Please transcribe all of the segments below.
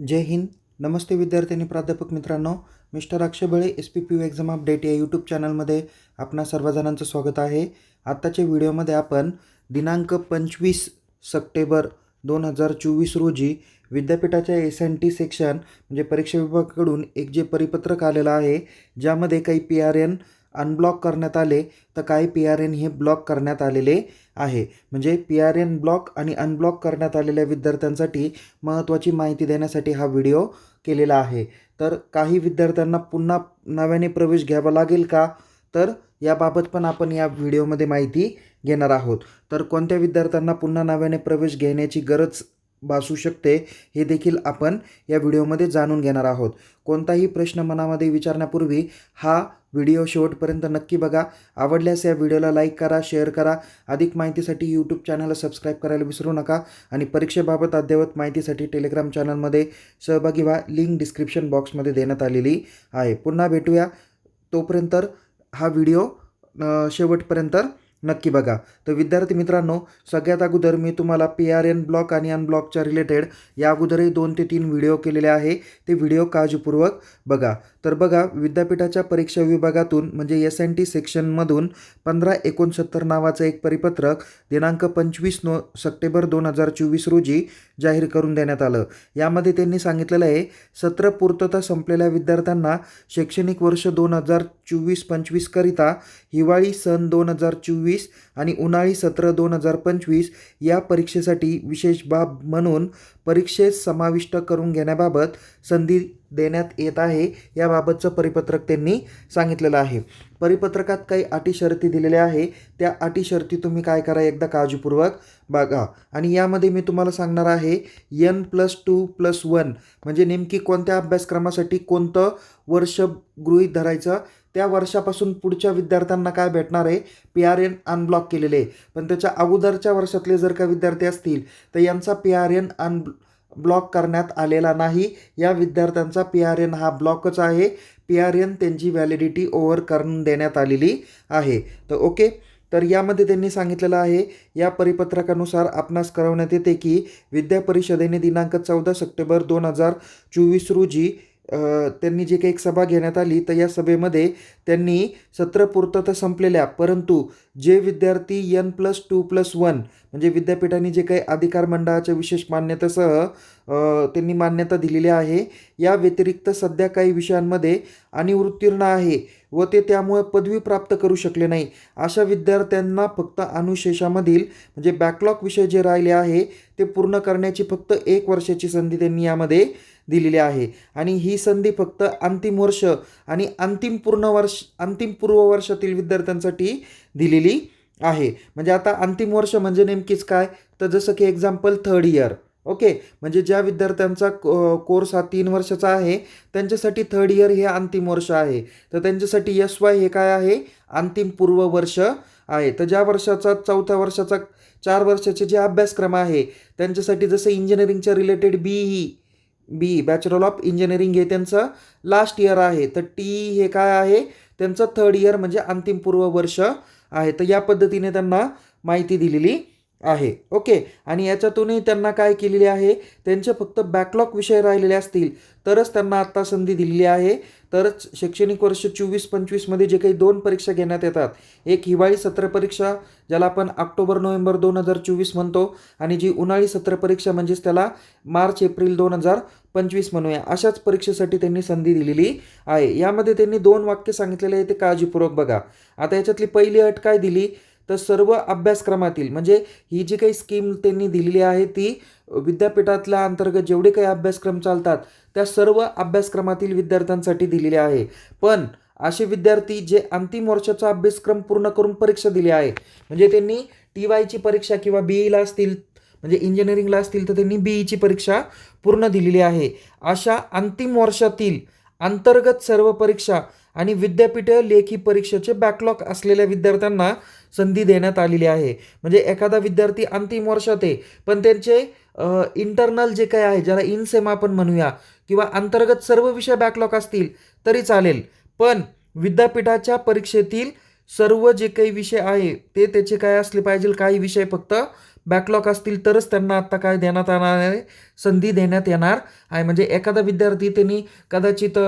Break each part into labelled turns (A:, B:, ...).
A: जय हिंद. नमस्ते विद्यार्थ्यांनी प्राध्यापक मित्रांनो. Mister Akshabale S P P U exam update या यूट्यूब चॅनलमध्ये आपणा सर्वजणांचं स्वागत आहे. आत्ताच्या व्हिडिओमध्ये आपण दिनांक पंचवीस सप्टेंबर दोन हजार चोवीस रोजी विद्यापीठाच्या एस एन टी सेक्शन म्हणजे परीक्षा विभागाकडून एक जे परिपत्रक आलेलं आहे ज्यामध्ये काही पी आर एन अनब्लॉक करण्यात आले तर काही पी आर एन हे ब्लॉक करण्यात आलेले आहे. म्हणजे पी आर एन ब्लॉक आणि अनब्लॉक करण्यात आलेल्या विद्यार्थ्यांसाठी महत्त्वाची माहिती देण्यासाठी हा व्हिडिओ केलेला आहे. तर काही विद्यार्थ्यांना पुन्हा नव्याने प्रवेश घ्यावा लागेल का? तर याबाबत पण आपण या व्हिडिओमध्ये माहिती घेणार आहोत. तर कोणत्या विद्यार्थ्यांना पुन्हा नव्याने प्रवेश घेण्याची गरज भासू शकते हे देखील आपण या व्हिडिओमध्ये जाणून घेणार आहोत. कोणताही प्रश्न मनामध्ये विचारण्यापूर्वी हा व्हिडिओ शेवटपर्यंत नक्की बघा. आवडल्यास या व्हिडिओला लाईक करा शेअर करा. अधिक माहितीसाठी यूट्यूब चॅनलला सबस्क्राईब करायला विसरू नका. आणि परीक्षेबाबत अद्ययावत माहितीसाठी टेलिग्राम चॅनलमध्ये सहभागी व्हा. लिंक डिस्क्रिप्शन बॉक्समध्ये देण्यात आलेली आहे. पुन्हा भेटूया. तोपर्यंत हा व्हिडिओ शेवटपर्यंत नक्की बघा. तर विद्यार्थी मित्रांनो सगळ्यात अगोदर मी तुम्हाला पी आर एन ब्लॉक आणि अनब्लॉकच्या रिलेटेड या अगोदरही दोन ते तीन व्हिडिओ केलेले आहे. ते व्हिडिओ काळजीपूर्वक बघा. तर बघा विद्यापीठाच्या परीक्षा विभागातून म्हणजे एस एन टी सेक्शनमधून पंधरा एकोणसत्तर नावाचं एक परिपत्रक दिनांक पंचवीस नो सप्टेंबर दोन हजार चोवीस रोजी जाहीर करून देण्यात आलं. यामध्ये त्यांनी सांगितलेलं आहे सत्र पूर्तता संपलेल्या विद्यार्थ्यांना शैक्षणिक वर्ष दोन हजार चोवीस पंचवीसकरिता हिवाळी सन दोन हजार चोवीस आणि उन्हाळी सत्र दोन हजार पंचवीस या परीक्षेसाठी विशेष बाब म्हणून परीक्षेत समाविष्ट करून घेण्याबाबत संधी देण्यात येत आहे. याबाबतचं परिपत्रक त्यांनी सांगितलेलं आहे. परिपत्रकात काही अटी शर्ती दिलेल्या आहे. त्या अटी शर्ती तुम्ही काय करा एकदा काळजीपूर्वक बघा. आणि यामध्ये मी तुम्हाला सांगणार आहे N plus two plus one म्हणजे नेमकी कोणत्या अभ्यासक्रमासाठी कोणतं वर्ष गृहीत धरायचं? त्या वर्षापासून पुढच्या विद्यार्थ्यांना काय भेटणार आहे? पी आर एन अनब्लॉक केलेले आहे. पण त्याच्या अगोदरच्या वर्षातले जर का विद्यार्थी असतील तर यांचा P R N unblock करण्यात आलेला नाही. या विद्यार्थ्यांचा पी आर एन हा ब्लॉकच आहे. पी आर एन त्यांची व्हॅलिडिटी ओव्हर करून देण्यात आलेली आहे. तर ओके तर यामध्ये त्यांनी सांगितलेलं आहे या परिपत्रकानुसार आपणास कळवण्यात येते की विद्या परिषदेने दिनांक चौदा सप्टेंबर दोन हजार चोवीस रोजी त्यांनी जे काही एक सभा घेण्यात आली तर या सभेमध्ये त्यांनी सत्र पूर्तता संपलेल्या परंतु जे विद्यार्थी N plus two plus one म्हणजे विद्यापीठाने जे काही अधिकार मंडळाच्या विशेष मान्यतेसह त्यांनी मान्यता दिलेली आहे या व्यतिरिक्त सध्या काही विषयांमध्ये आणि उत्तीर्ण आहे व ते त्यामुळे पदवी प्राप्त करू शकले नाही. अशा विद्यार्थ्यांना फक्त अनुशेषामधील म्हणजे बॅकलॉग विषय जे राहिले आहे ते पूर्ण करण्याची फक्त एक वर्षाची संधी त्यांनी यामध्ये दिलेली आहे. आणि ही संधी फक्त अंतिम वर्ष आणि अंतिम पूर्ण वर्ष अंतिम पूर्व वर्षातील विद्यार्थ्यांसाठी दिलेली आहे. म्हणजे आता अंतिम वर्ष म्हणजे नेमकीच काय? तर जसं की एक्झाम्पल थर्ड इयर ओके? म्हणजे ज्या विद्यार्थ्यांचा कोर्स हा तीन वर्षाचा आहे त्यांच्यासाठी थर्ड इयर हे अंतिम वर्ष आहे. तर त्यांच्यासाठी एस वाय हे काय आहे? अंतिम पूर्व वर्ष आहे. तर ज्या वर्षाचा चौथ्या वर्षाचा चार वर्षाचे जे अभ्यासक्रम आहे त्यांच्यासाठी जसं इंजिनिअरिंगच्या रिलेटेड बी ही बी बॅचलर ऑफ इंजिनिअरिंग हे त्यांचं लास्ट इयर आहे. तर टी हे काय आहे? त्यांचं थर्ड इयर म्हणजे अंतिम पूर्व वर्ष आहे. तर या पद्धतीने त्यांना माहिती दिलेली. आहे. ओके. आणि याच्यातूनही त्यांना काय केलेले आहे? त्यांचे फक्त बॅकलॉग विषय राहिलेले असतील. तरच त्यांना आत्ता संधी दिलेली आहे. तरच शैक्षणिक वर्ष चोवीस पंचवीसमध्ये जे काही दोन परीक्षा घेण्यात येतात. एक हिवाळी सत्र परीक्षा ज्याला आपण ऑक्टोबर नोव्हेंबर दोन हजार चोवीस म्हणतो. आणि जी उन्हाळी सत्र परीक्षा म्हणजेच त्याला मार्च एप्रिल दोन हजार पंचवीस म्हणूया. अशाच परीक्षेसाठी त्यांनी संधी दिलेली आहे. यामध्ये त्यांनी दोन वाक्य सांगितलेले आहे ते काळजीपूर्वक बघा. आता याच्यातली पहिली अट काय दिली? तर सर्व अभ्यासक्रमातील म्हणजे ही जी काही स्कीम त्यांनी दिलेली आहे ती विद्यापीठातल्या अंतर्गत जेवढे काही अभ्यासक्रम चालतात त्या सर्व अभ्यासक्रमातील विद्यार्थ्यांसाठी दिलेली आहे. पण असे विद्यार्थी जे अंतिम वर्षाचा अभ्यासक्रम पूर्ण करून परीक्षा दिली आहे म्हणजे त्यांनी टी वायची परीक्षा किंवा बी ईला असतील म्हणजे इंजिनिअरिंगला असतील तर त्यांनी बी ईची परीक्षा पूर्ण दिलेली आहे. अशा अंतिम वर्षातील अंतर्गत सर्व परीक्षा आणि विद्यापीठ लेखी परीक्षेचे बॅकलॉग असलेल्या विद्यार्थ्यांना संधी देण्यात आलेली आहे. म्हणजे एखादा विद्यार्थी अंतिम वर्षात आहे पण त्यांचे इंटरनल जे काय आहे ज्याला इनसेम आपण म्हणूया किंवा अंतर्गत सर्व विषय बॅकलॉग असतील तरी चालेल. पण विद्यापीठाच्या परीक्षेतील सर्व जे काही विषय आहे ते त्याचे काय असले पाहिजे काही विषय फक्त बॅकलॉग असतील तरच त्यांना आत्ता काय देण्यात येणार आहे संधी देण्यात येणार आहे. म्हणजे एखादा विद्यार्थी त्यांनी कदाचित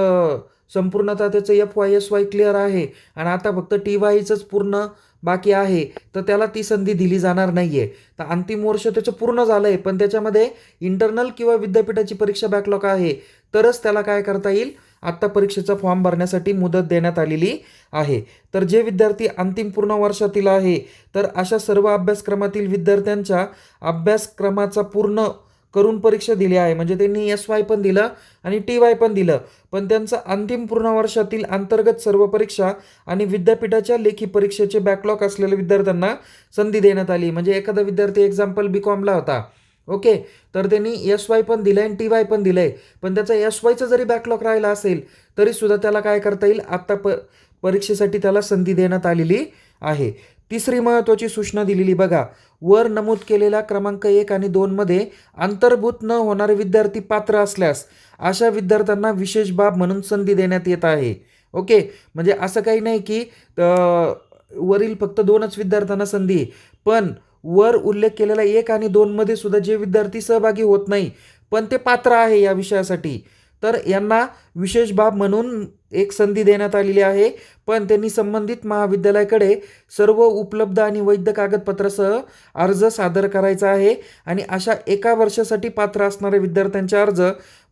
A: संपूर्णतः त्याचं F Y S Y clear आहे. आणि आता फक्त टी वायचंच पूर्ण बाकी आहे. तर त्याला ती संधी दिली जाणार नाही आहे तर अंतिम वर्ष त्याचं पूर्ण झालं आहे पण त्याच्यामध्ये इंटरनल किंवा विद्यापीठाची परीक्षा बॅकलॉग आहे. तरच त्याला काय करता येईल? आत्ता परीक्षेचा फॉर्म भरण्यासाठी मुदत देण्यात आलेली आहे. तर जे विद्यार्थी अंतिम पूर्ण वर्षातील आहे तर अशा सर्व अभ्यासक्रमातील विद्यार्थ्यांच्या अभ्यासक्रमाचा पूर्ण करून परीक्षा दिली आहे. म्हणजे त्यांनी एस वाय पण दिलं आणि टी वाय पण दिलं. पण त्यांचं अंतिम पूर्ण वर्षातील अंतर्गत सर्व परीक्षा आणि विद्यापीठाच्या लेखी परीक्षेचे बॅकलॉग असलेल्या विद्यार्थ्यांना संधी देण्यात आली. म्हणजे एखादा विद्यार्थी एक्झाम्पल बी कॉमला होता. ओके तर त्यांनी एस वाय पण दिलं आणि टी वाय पण दिलं आहे पण त्याचा एस वायचं जरी बॅकलॉग राहिला असेल तरीसुद्धा त्याला काय करता येईल? आत्ता प परीक्षेसाठी त्याला संधी देण्यात आलेली आहे. तिसरी महत्त्वाची सूचना दिलेली बघा. वर नमूद केलेल्या क्रमांक एक आणि दोनमध्ये अंतर्भूत न होणारे विद्यार्थी पात्र असल्यास अशा विद्यार्थ्यांना विशेष बाब म्हणून संधी देण्यात येत आहे. ओके? म्हणजे असं काही नाही की वरील फक्त दोनच विद्यार्थ्यांना संधी आहे. पण वर उल्लेख केलेला एक आणि दोनमध्ये सुद्धा जे विद्यार्थी सहभागी होत नाही पण ते पात्र आहे या विषयासाठी. तर यांना विशेष बाब म्हणून एक संधी देण्यात आलेली आहे. पण त्यांनी संबंधित महाविद्यालयाकडे सर्व उपलब्ध आणि वैध कागदपत्रासह अर्ज सादर करायचा आहे आणि अशा एका वर्षासाठी पात्र असणाऱ्या विद्यार्थ्यांचे अर्ज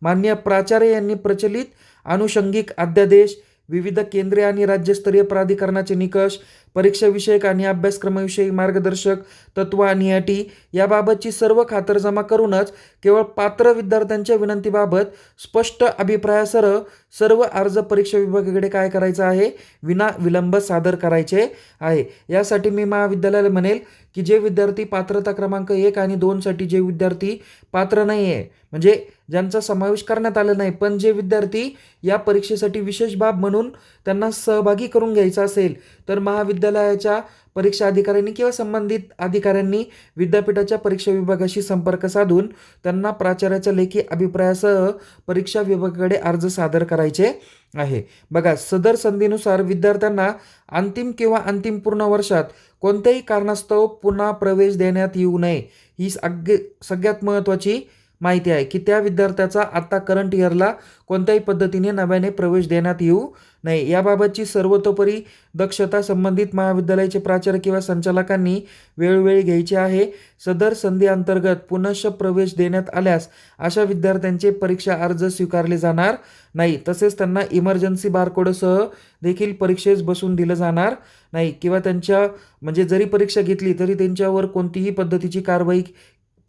A: मान्य प्राचार्य यांनी प्रचलित आनुषंगिक अध्यादेश विविध केंद्रीय आणि राज्यस्तरीय प्राधिकरणाचे निकष परीक्षाविषयक आणि अभ्यासक्रमाविषयी मार्गदर्शक तत्व आणि अटी याबाबतची सर्व खातरजमा करूनच केवळ पात्र विद्यार्थ्यांच्या विनंतीबाबत स्पष्ट अभिप्रायासह सर्व अर्ज परीक्षा विभागाकडे काय करायचं आहे? विना विलंब सादर करायचे आहे. यासाठी मी महाविद्यालयाला म्हणेल की जे विद्यार्थी पात्रता क्रमांक एक आणि दोनसाठी जे विद्यार्थी पात्र नाही आहे म्हणजे ज्यांचा समावेश करण्यात आला नाही पण जे विद्यार्थी या परीक्षेसाठी विशेष बाब म्हणून त्यांना सहभागी करून घ्यायचा असेल तर महाविद्यालयाच्या परीक्षा अधिकाऱ्यांनी किंवा संबंधित अधिकाऱ्यांनी विद्यापीठाच्या परीक्षा विभागाशी संपर्क साधून त्यांना प्राचार्याच्या लेखी अभिप्रायासह परीक्षा विभागाकडे अर्ज सादर करायचे आहे. बघा सदर संधीनुसार विद्यार्थ्यांना अंतिम किंवा अंतिम पूर्ण वर्षात कोणत्याही कारणास्तव पुन्हा प्रवेश देण्यात येऊ नये ही अग सगळ्यात महत्त्वाची माहिती आहे की त्या विद्यार्थ्याचा आत्ता करंट इयरला कोणत्याही पद्धतीने नव्याने प्रवेश देण्यात येऊ नये. याबाबतची सर्वतोपरी दक्षता संबंधित महाविद्यालयाचे प्राचार्य किंवा संचालकांनी वेळोवेळी घ्यायची आहे. सदर संधी अंतर्गत पुनश्च प्रवेश देण्यात आल्यास अशा विद्यार्थ्यांचे परीक्षा अर्ज स्वीकारले जाणार नाही. तसेच त्यांना इमर्जन्सी बारकोडसह देखील परीक्षेस बसून दिलं जाणार नाही. किंवा त्यांच्या म्हणजे जरी परीक्षा घेतली तरी त्यांच्यावर कोणतीही पद्धतीची कारवाई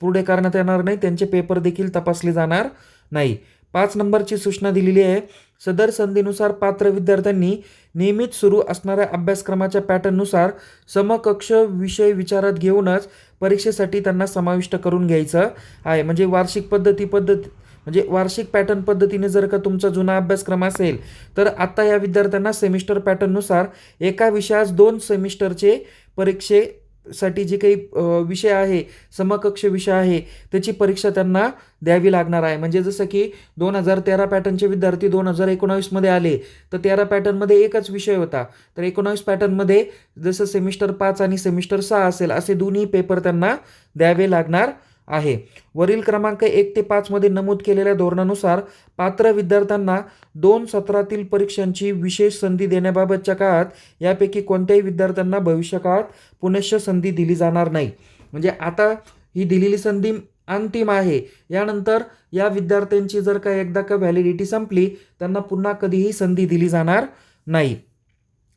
A: पुढे करण्यात येणार नाही. त्यांचे पेपर देखील तपासले जाणार नाही. पाच नंबरची सूचना दिलेली आहे. सदर संधीनुसार पात्र विद्यार्थ्यांनी नियमित सुरू असणाऱ्या अभ्यासक्रमाच्या पॅटर्ननुसार समकक्ष विषय विचारात घेऊनच परीक्षेसाठी त्यांना समाविष्ट करून घ्यायचं आहे. म्हणजे वार्षिक पद्धती पद्धत म्हणजे वार्षिक पॅटर्न पद्धतीने जर का तुमचा जुना अभ्यासक्रम असेल तर आत्ता या विद्यार्थ्यांना सेमिस्टर पॅटर्ननुसार एका विषयास दोन सेमिस्टरचे परीक्षे साठी जे काही विषय आहे समकक्ष विषय आहे त्याची परीक्षा त्यांना द्यावी लागणार आहे. म्हणजे जसं की दोन हजार तेरा पॅटर्नचे विद्यार्थी दोन हजार एकोणावीसमध्ये आले तर तेरा पॅटर्नमध्ये एकच विषय होता. तर एकोणावीस पॅटर्नमध्ये जसं सेमिस्टर पाच आणि सेमिस्टर सहा असेल असे दोन्ही पेपर त्यांना द्यावे लागणार आहे. वरील क्रमांक एक ते पाचमध्ये नमूद केलेल्या धोरणानुसार पात्र विद्यार्थ्यांना दोन सत्रातील परीक्षांची विशेष संधी देण्याबाबतच्या काळात यापैकी कोणत्याही विद्यार्थ्यांना भविष्यकाळात पुनश्च संधी दिली जाणार नाही. म्हणजे आता ही दिलेली संधी अंतिम आहे. यानंतर या विद्यार्थ्यांची जर का एकदा का व्हॅलिडिटी संपली त्यांना पुन्हा कधीही संधी दिली जाणार नाही.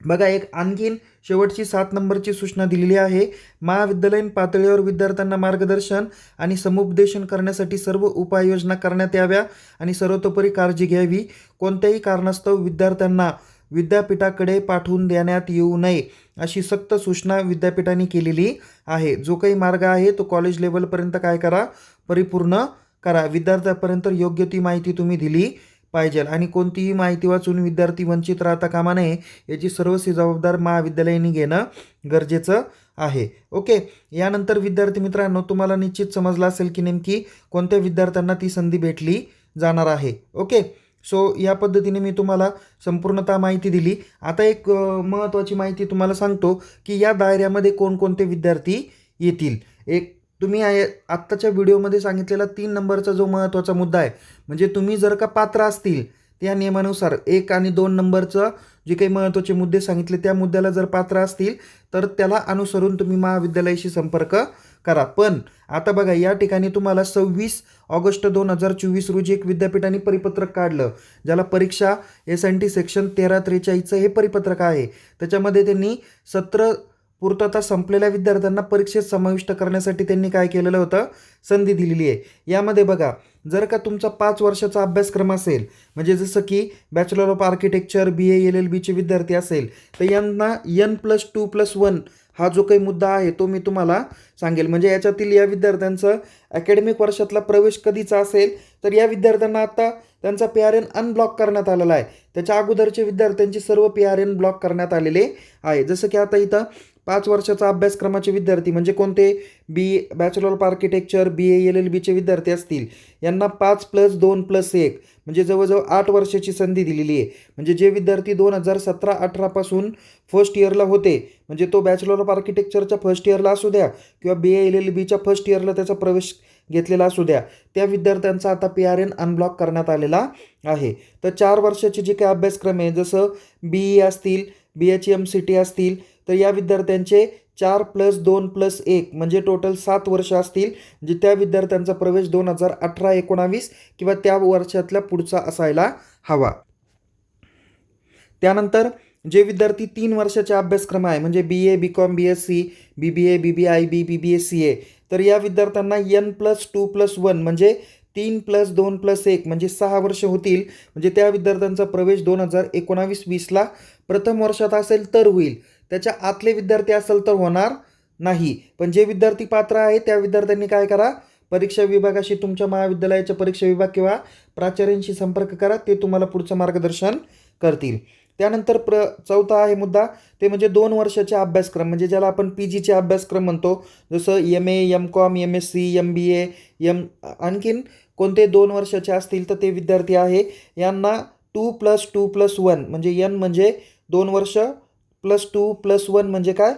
A: बघा एक आणखीन शेवटची सात नंबरची सूचना दिलेली आहे. महाविद्यालयीन पातळीवर विद्यार्थ्यांना मार्गदर्शन आणि समुपदेशन करण्यासाठी सर्व उपाययोजना करण्यात याव्या आणि सर्वतोपरी काळजी घ्यावी. कोणत्याही कारणास्तव विद्यार्थ्यांना विद्यापीठाकडे पाठवून देण्यात येऊ नये अशी सक्त सूचना विद्यापीठाने केलेली आहे. जो काही मार्ग आहे तो कॉलेज लेवलपर्यंत काय करा? परिपूर्ण करा. विद्यार्थ्यापर्यंत योग्य ती माहिती तुम्ही दिली. पाहिजे. आणि कोणतीही माहिती वाचून विद्यार्थी वंचित राहता कामा नये याची सर्वस्वी जबाबदार महाविद्यालयाने घेणं गरजेचं आहे. ओके? यानंतर विद्यार्थी मित्रांनो तुम्हाला निश्चित समजलं असेल की नेमकी कोणत्या विद्यार्थ्यांना ती संधी भेटली जाणार आहे. ओके? सो या पद्धतीने मी तुम्हाला संपूर्णतः माहिती दिली. आता एक महत्त्वाची माहिती तुम्हाला सांगतो की या दायऱ्यामध्ये कोणकोणते विद्यार्थी येतील? एक तुम्ही आहे आत्ताच्या व्हिडिओमध्ये सांगितलेला तीन नंबरचा जो महत्त्वाचा मुद्दा आहे म्हणजे तुम्ही जर का पात्र असतील त्या नियमानुसार एक आणि दोन नंबरचं जे काही महत्त्वाचे मुद्दे सांगितले त्या मुद्द्याला जर पात्र असतील तर त्याला अनुसरून तुम्ही महाविद्यालयाशी संपर्क करा. पण आता बघा या ठिकाणी तुम्हाला सव्वीस ऑगस्ट दोन हजार चोवीस रोजी एक विद्यापीठाने परिपत्रक काढलं ज्याला परीक्षा एस एन टी सेक्शन तेरा त्रेचाळीसचं हे परिपत्रक आहे. त्याच्यामध्ये त्यांनी सत्र पूर्तता संपलेल्या विद्यार्थ्यांना परीक्षेत समाविष्ट करण्यासाठी त्यांनी काय केलेलं होतं? संधी दिलेली आहे. यामध्ये बघा जर का तुमचा पाच वर्षाचा अभ्यासक्रम असेल म्हणजे जसं की bachelor of architecture B A L L बीचे विद्यार्थी असेल तर यांना N plus two plus one हा जो काही मुद्दा आहे तो मी तुम्हाला सांगेल. म्हणजे याच्यातील या विद्यार्थ्यांचं अकॅडमिक वर्षातला प्रवेश कधीचा असेल तर या विद्यार्थ्यांना आता त्यांचा पी आर एन अनब्लॉक करण्यात आलेला आहे. त्याच्या अगोदरचे विद्यार्थ्यांची सर्व पी आर एन ब्लॉक करण्यात आलेले आहे. जसं की आता इथं पाच वर्षाचा अभ्यासक्रमाचे विद्यार्थी म्हणजे कोणते? B bachelor of architecture B A L L बीचे विद्यार्थी असतील. यांना पाच प्लस दोन प्लस एक म्हणजे जवळजवळ आठ वर्षाची संधी दिलेली आहे. म्हणजे जे विद्यार्थी दोन हजार सतरा अठरापासून फर्स्ट इयरला होते म्हणजे तो बॅचलर ऑफ आर्किटेक्चरच्या फर्स्ट इयरला असू द्या किंवा बी ए एल एल बीच्या फर्स्ट इयरला त्याचा प्रवेश घेतलेला असू द्या त्या विद्यार्थ्यांचा आता पी आर एन अनब्लॉक करण्यात आलेला आहे. तर चार वर्षाचे जे काही अभ्यासक्रम आहे जसं बी ई असतील B H M C T असतील तर या विद्यार्थ्यांचे चार प्लस दोन प्लस एक म्हणजे टोटल सात वर्ष असतील जे त्या विद्यार्थ्यांचा प्रवेश दोन हजार अठरा एकोणावीस किंवा त्या वर्षातल्या पुढचा असायला हवा. त्यानंतर जे विद्यार्थी तीन वर्षाचे अभ्यासक्रम आहे म्हणजे B A B com B S C B B A B B I B B B S C A तर या विद्यार्थ्यांना N plus two plus one म्हणजे तीन प्लस दोन प्लस एक म्हणजे सहा वर्ष होतील. म्हणजे त्या विद्यार्थ्यांचा प्रवेश दोन हजार एकोणावीस वीसला प्रथम वर्षात असेल तर होईल. त्याच्या आतले विद्यार्थी असेल तर होणार नाही. पण जे विद्यार्थी पात्र आहे त्या विद्यार्थ्यांनी काय करा? परीक्षा विभागाशी तुमच्या महाविद्यालयाच्या परीक्षा विभाग किंवा प्राचार्यांशी संपर्क करा. ते तुम्हाला पुढचं मार्गदर्शन करतील. त्यानंतर प्र चौथा आहे मुद्दा. ते म्हणजे दोन वर्षाचे अभ्यासक्रम. म्हणजे ज्याला आपण पी जीचे अभ्यासक्रम म्हणतो. जसं M A M com M S C M B A M आणखीन कोणते दोन वर्षाचे असतील तर ते विद्यार्थी आहे. यांना two plus two plus one म्हणजे यन म्हणजे दोन वर्ष प्लस टू प्लस वन म्हणजे काय?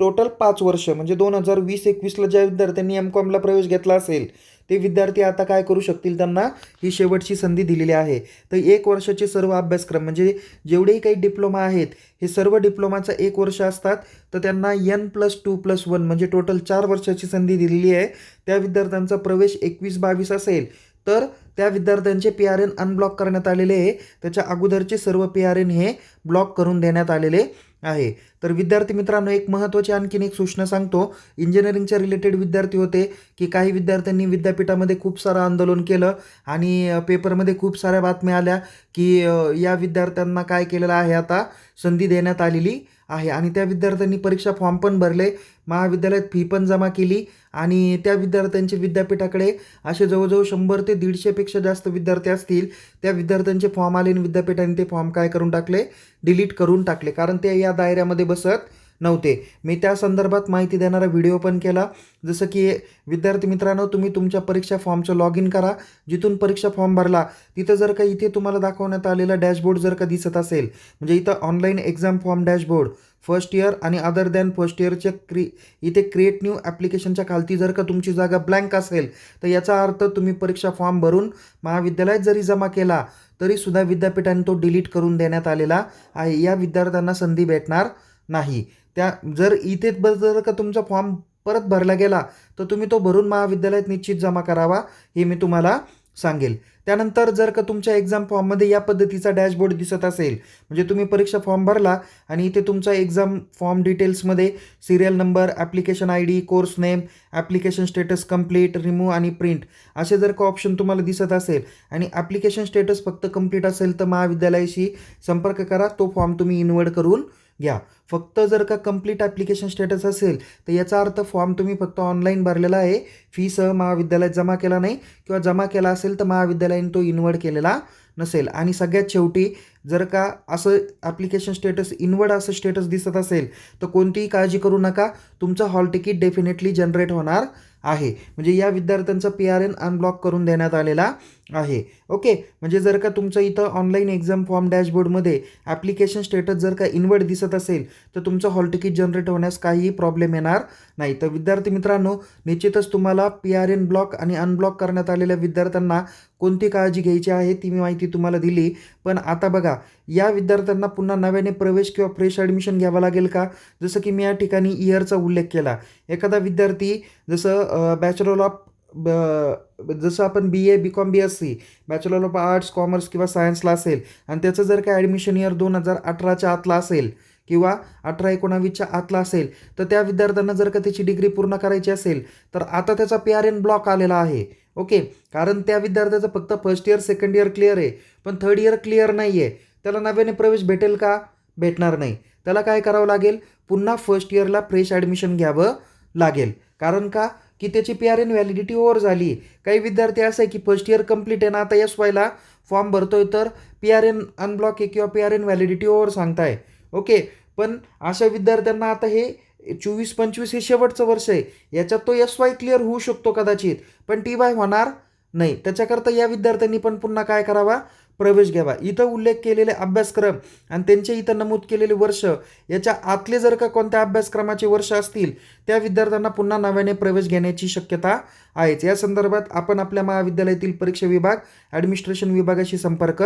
A: टोटल पाच वर्ष म्हणजे दोन हजार वीस एकवीसला ज्या विद्यार्थ्यांनी एम कॉमला प्रवेश घेतला असेल ते विद्यार्थी आता काय करू शकतील? त्यांना ही शेवटची संधी दिलेली आहे. तर एक वर्षाचे सर्व अभ्यासक्रम म्हणजे जेवढेही काही डिप्लोमा आहेत हे सर्व डिप्लोमाचा एक वर्ष असतात. तर त्यांना N plus two plus one म्हणजे टोटल चार वर्षाची संधी दिलेली आहे. त्या विद्यार्थ्यांचा प्रवेश एकवीस बावीस असेल तर त्या विद्यार्थ्यांचे पी आर एन अनब्लॉक करण्यात आलेले आहे. त्याच्या अगोदरचे सर्व पी आर एन हे ब्लॉक करून देण्यात आलेले आहे. तर विद्यार्थी मित्रांनो एक महत्त्वाची आणखीन एक सूचना सांगतो. इंजिनिअरिंगच्या रिलेटेड विद्यार्थी होते की काही विद्यार्थ्यांनी विद्यापीठामध्ये खूप सारं आंदोलन केलं आणि पेपरमध्ये खूप साऱ्या बातम्या आल्या की या विद्यार्थ्यांना काय केलेलं आहे आता? संधी देण्यात आलेली. आहे. आणि त्या विद्यार्थ्यांनी परीक्षा फॉर्म पण भरले. महाविद्यालयात फी पण जमा केली. आणि त्या विद्यार्थ्यांचे विद्यापीठाकडे असे जवळजवळ शंभर ते दीडशेपेक्षा जास्त विद्यार्थी असतील. त्या विद्यार्थ्यांचे फॉर्म आले आणि विद्यापीठाने ते फॉर्म काय करून टाकले? डिलीट करून टाकले. कारण ते या दायऱ्यामध्ये बसत नव्हते. मी त्या संदर्भात माहिती देणारा व्हिडिओ पण केला. जसं की विद्यार्थी मित्रांनो तुम्ही तुमच्या परीक्षा फॉर्मचं लॉग इन करा. जिथून परीक्षा फॉर्म भरला तिथं जर का इथे तुम्हाला दाखवण्यात आलेला डॅशबोर्ड जर का दिसत असेल म्हणजे इथं online exam form dashboard first year आणि अदर दॅन फर्स्ट इयरच्या क्रि इथे क्रिएट न्यू ॲप्लिकेशनच्या खालती जर का तुमची जागा ब्लँक असेल तर याचा अर्थ तुम्ही परीक्षा फॉर्म भरून महाविद्यालयात जरी जमा केला तरीसुद्धा विद्यापीठाने तो डिलीट करून देण्यात आलेला आहे. या विद्यार्थ्यांना संधी भेटणार नाही. त्या जर इथे ब- जर का तुमचा फॉर्म परत भरला गेला तर तुम्ही तो भरून महाविद्यालयात निश्चित जमा करावा हे मी तुम्हाला सांगेल. त्यानंतर जर का तुमच्या एक्झाम फॉर्ममध्ये या पद्धतीचा डॅशबोर्ड दिसत असेल म्हणजे तुम्ही परीक्षा फॉर्म भरला आणि इथे तुमचा एक्झाम फॉर्म डिटेल्समध्ये serial number application I D course name application status complete remove आणि प्रिंट असे जर का ऑप्शन तुम्हाला दिसत असेल आणि ॲप्लिकेशन स्टेटस फक्त कंप्लीट असेल तर महाविद्यालयाशी संपर्क करा तो फॉर्म तुम्ही इनवर्ड करून घ्या. फक्त जर का कंप्लीट ॲप्लिकेशन स्टेटस असेल तर याचा अर्थ फॉर्म तुम्ही फक्त ऑनलाईन भरलेला आहे. फीसह महाविद्यालयात जमा केला नाही. किंवा जमा केला असेल तर महाविद्यालयाने तो इन्वर्ड केलेला नसेल. आणि सगळ्यात शेवटी जर का असं ॲप्लिकेशन स्टेटस इनवर्ड असं स्टेटस दिसत असेल तर कोणतीही काळजी करू नका. तुमचं हॉल तिकीट डेफिनेटली जनरेट होणार आहे. म्हणजे या विद्यार्थ्यांचं पी आर एन अनब्लॉक करून देण्यात आलेला आहे. ओके? म्हणजे जर का तुमचं इथं ऑनलाईन एक्झाम फॉर्म डॅशबोर्डमध्ये ॲप्लिकेशन स्टेटस जर का इनवर्ड दिसत असेल तर तुमचं हॉल तिकीट जनरेट होण्यास काहीही प्रॉब्लेम येणार नाही. तर विद्यार्थी मित्रांनो निश्चितच तुम्हाला पी आर एन ब्लॉक आणि अनब्लॉक करण्यात आलेल्या विद्यार्थ्यांना कोणती काळजी घ्यायची आहे ती मी माहिती तुम्हाला दिली. पण आता बघा या विद्यार्थ्यांना पुन्हा नव्याने प्रवेश किंवा फ्रेश ॲडमिशन घ्यावं लागेल का? जसं की मी या ठिकाणी इयरचा उल्लेख केला. एखादा विद्यार्थी जसं बॅचलर ऑफ ब जसं आपण B A B com B S C bachelor of arts commerce किंवा सायन्सला असेल आणि त्याचं जर काय ॲडमिशन इयर दोन हजार अठराच्या आतला असेल किंवा अठरा एकोणावीसच्या आतला असेल तर त्या विद्यार्थ्यांना जर का त्याची डिग्री पूर्ण करायची असेल तर आता त्याचा पी आर एन ब्लॉक आलेला आहे. ओके कारण त्या विद्यार्थ्याचं फक्त first year second year clear आहे. पण थर्ड इयर क्लिअर नाही आहे त्याला नव्याने प्रवेश भेटेल का? भेटणार नाही. त्याला काय करावं लागेल? पुन्हा फर्स्ट इयरला फ्रेश ॲडमिशन घ्यावं लागेल. कारण का? की त्याची P R N validity over झाली. काही विद्यार्थी असं आहे की फर्स्ट इयर कंप्लीट आहे ना आता एस वायला फॉर्म भरतोय तर पी आर एन अनब्लॉक आहे किंवा P R N validity over सांगताय. ओके पण अशा विद्यार्थ्यांना आता हे चोवीस पंचवीस हे शेवटचं वर्ष आहे. याच्यात तो एस वाय क्लिअर होऊ शकतो कदाचित. पण टी वाय होणार नाही. त्याच्याकरता या विद्यार्थ्यांनी पण पुन्हा काय करावा? प्रवेश घ्यावा. इथं उल्लेख केलेले अभ्यासक्रम आणि त्यांचे इथं नमूद केलेले वर्ष याच्या आतले जर का कोणत्या अभ्यासक्रमाचे वर्ष असतील त्या विद्यार्थ्यांना पुन्हा नव्याने प्रवेश घेण्याची शक्यता आहेच. या संदर्भात आपण आपल्या महाविद्यालयातील परीक्षा विभाग ॲडमिनिस्ट्रेशन विभागाशी संपर्क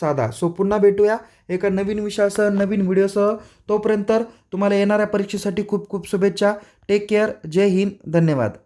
A: साधा. सो पुन्हा भेटूया एका नवीन विषयासह नवीन व्हिडिओसह. तोपर्यंत तुम्हाला येणाऱ्या परीक्षेसाठी खूप खूप शुभेच्छा. टेक केअर जय हिंद. धन्यवाद.